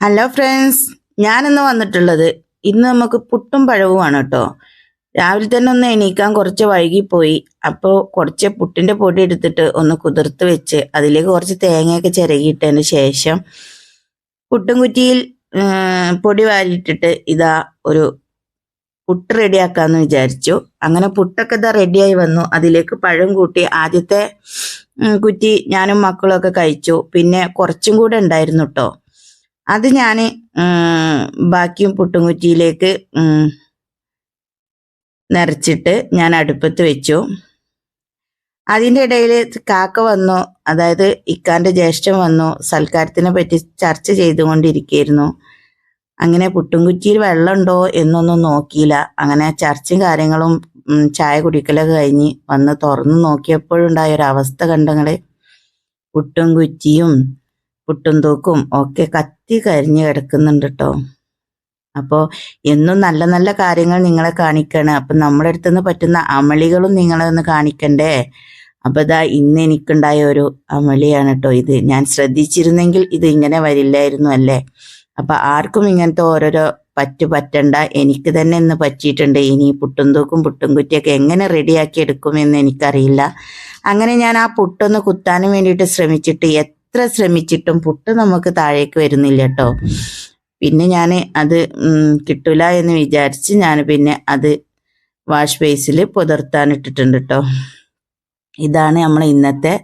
Hello friends ഞാനിന്ന് വന്നിട്ടുള്ളത് ഇന്ന് നമുക്ക് പുട്ടും പഴവുമാണ് കേട്ടോ. രാവിലെ തന്നെ ഒന്ന് എണീക്കാൻ കുറച്ച് വൈകിപ്പോയി. അപ്പോൾ കുറച്ച് പുട്ടിന്റെ പൊടി എടുത്തിട്ട് ഒന്ന് കുതിർത്ത് വെച്ച് അതിലേക്ക് കുറച്ച് തേങ്ങയൊക്കെ ചിരകിയിട്ടതിന് ശേഷം പുട്ടും കുറ്റിയിൽ പൊടി വാരിയിട്ടിട്ട് ഇതാ ഒരു പുട്ട് റെഡിയാക്കാമെന്ന് വിചാരിച്ചു. അങ്ങനെ പുട്ടൊക്കെ ഇതാ റെഡിയായി വന്നു. അതിലേക്ക് പഴം കൂട്ടി ആദ്യത്തെ കുറ്റി ഞാനും മക്കളൊക്കെ കഴിച്ചു. പിന്നെ കുറച്ചും കൂടെ ഉണ്ടായിരുന്നു കേട്ടോ. അത് ഞാൻ ബാക്കിയും പുട്ടുംകുറ്റിയിലേക്ക് നിറച്ചിട്ട് ഞാൻ അടുപ്പത്ത് വെച്ചു. അതിന്റെ ഇടയിൽ കാക്ക വന്നു. അതായത് ഇക്കാന്റെ ജ്യേഷ്ഠൻ വന്നു. സൽക്കാരത്തിനെ പറ്റി ചർച്ച ചെയ്തുകൊണ്ടിരിക്കുകയായിരുന്നു അങ്ങനെ പുട്ടുംകുറ്റിയിൽ വെള്ളമുണ്ടോ എന്നൊന്നും നോക്കിയില്ല. അങ്ങനെ ചർച്ചയും കാര്യങ്ങളും ചായ കുടിക്കലൊക്കെ കഴിഞ്ഞ് വന്ന് തുറന്നു നോക്കിയപ്പോഴുണ്ടായ ഒരു അവസ്ഥ കണ്ടങ്ങളെ പുട്ടും കുറ്റിയും പുട്ടും തൂക്കും ഒക്കെ കത്തി കരിഞ്ഞു കിടക്കുന്നുണ്ട് കേട്ടോ അപ്പോൾ എന്നും നല്ല നല്ല കാര്യങ്ങൾ നിങ്ങളെ കാണിക്കണം. അപ്പം നമ്മുടെ അടുത്തുനിന്ന് പറ്റുന്ന അമളികളും നിങ്ങളെ ഒന്ന് കാണിക്കണ്ടേ? അപ്പോൾ ഇതാ ഇന്ന് എനിക്കുണ്ടായ ഒരു അമളിയാണ് കേട്ടോ ഇത്. ഞാൻ ശ്രദ്ധിച്ചിരുന്നെങ്കിൽ ഇത് ഇങ്ങനെ വരില്ലായിരുന്നു അല്ലേ? അപ്പം ആർക്കും ഇങ്ങനത്തെ ഓരോരോ പറ്റു പറ്റണ്ട. എനിക്ക് തന്നെ ഇന്ന് പറ്റിയിട്ടുണ്ട്. ഇനി പുട്ടും തൂക്കും പുട്ടും കുറ്റിയൊക്കെ എങ്ങനെ റെഡിയാക്കി എടുക്കുമെന്ന് എനിക്കറിയില്ല. അങ്ങനെ ഞാൻ ആ പുട്ടൊന്ന് കുത്താനും വേണ്ടിയിട്ട് ശ്രമിച്ചിട്ട് എത്ര ശ്രമിച്ചിട്ടും പുട്ട് നമുക്ക് താഴേക്ക് വരുന്നില്ല കേട്ടോ പിന്നെ ഞാൻ അത് കിട്ടില്ല കിട്ടൂല എന്ന് വിചാരിച്ച് ഞാൻ പിന്നെ അത് വാഷ് ബേസിൽ പുതിർത്താനിട്ടിട്ടുണ്ട് കേട്ടോ ഇതാണ് നമ്മൾ ഇന്നത്തെ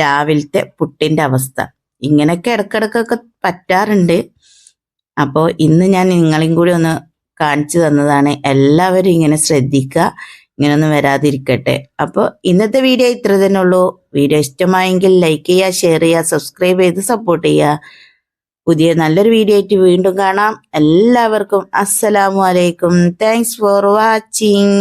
രാവിലത്തെ പുട്ടിന്റെ അവസ്ഥ. ഇങ്ങനെയൊക്കെ ഇടക്കിടക്കൊക്കെ പറ്റാറുണ്ട്. അപ്പോൾ ഇന്ന് ഞാൻ നിങ്ങളെയും കൂടി ഒന്ന് കാണിച്ചു തന്നതാണ്. എല്ലാവരും ഇങ്ങനെ ശ്രദ്ധിക്കുക. ഇങ്ങനെയൊന്നും വരാതിരിക്കട്ടെ. അപ്പോൾ ഇന്നത്തെ വീഡിയോ ഇത്ര തന്നെ ഉള്ളൂ വീഡിയോ ഇഷ്ടമായെങ്കിൽ ലൈക്ക് ചെയ്യുക ഷെയർ ചെയ്യുക സബ്സ്ക്രൈബ് ചെയ്ത് സപ്പോർട്ട് ചെയ്യുക. പുതിയ നല്ലൊരു വീഡിയോ ആയിട്ട് വീണ്ടും കാണാം. എല്ലാവർക്കും അസ്സലാമു അലൈക്കും. Thanks for watching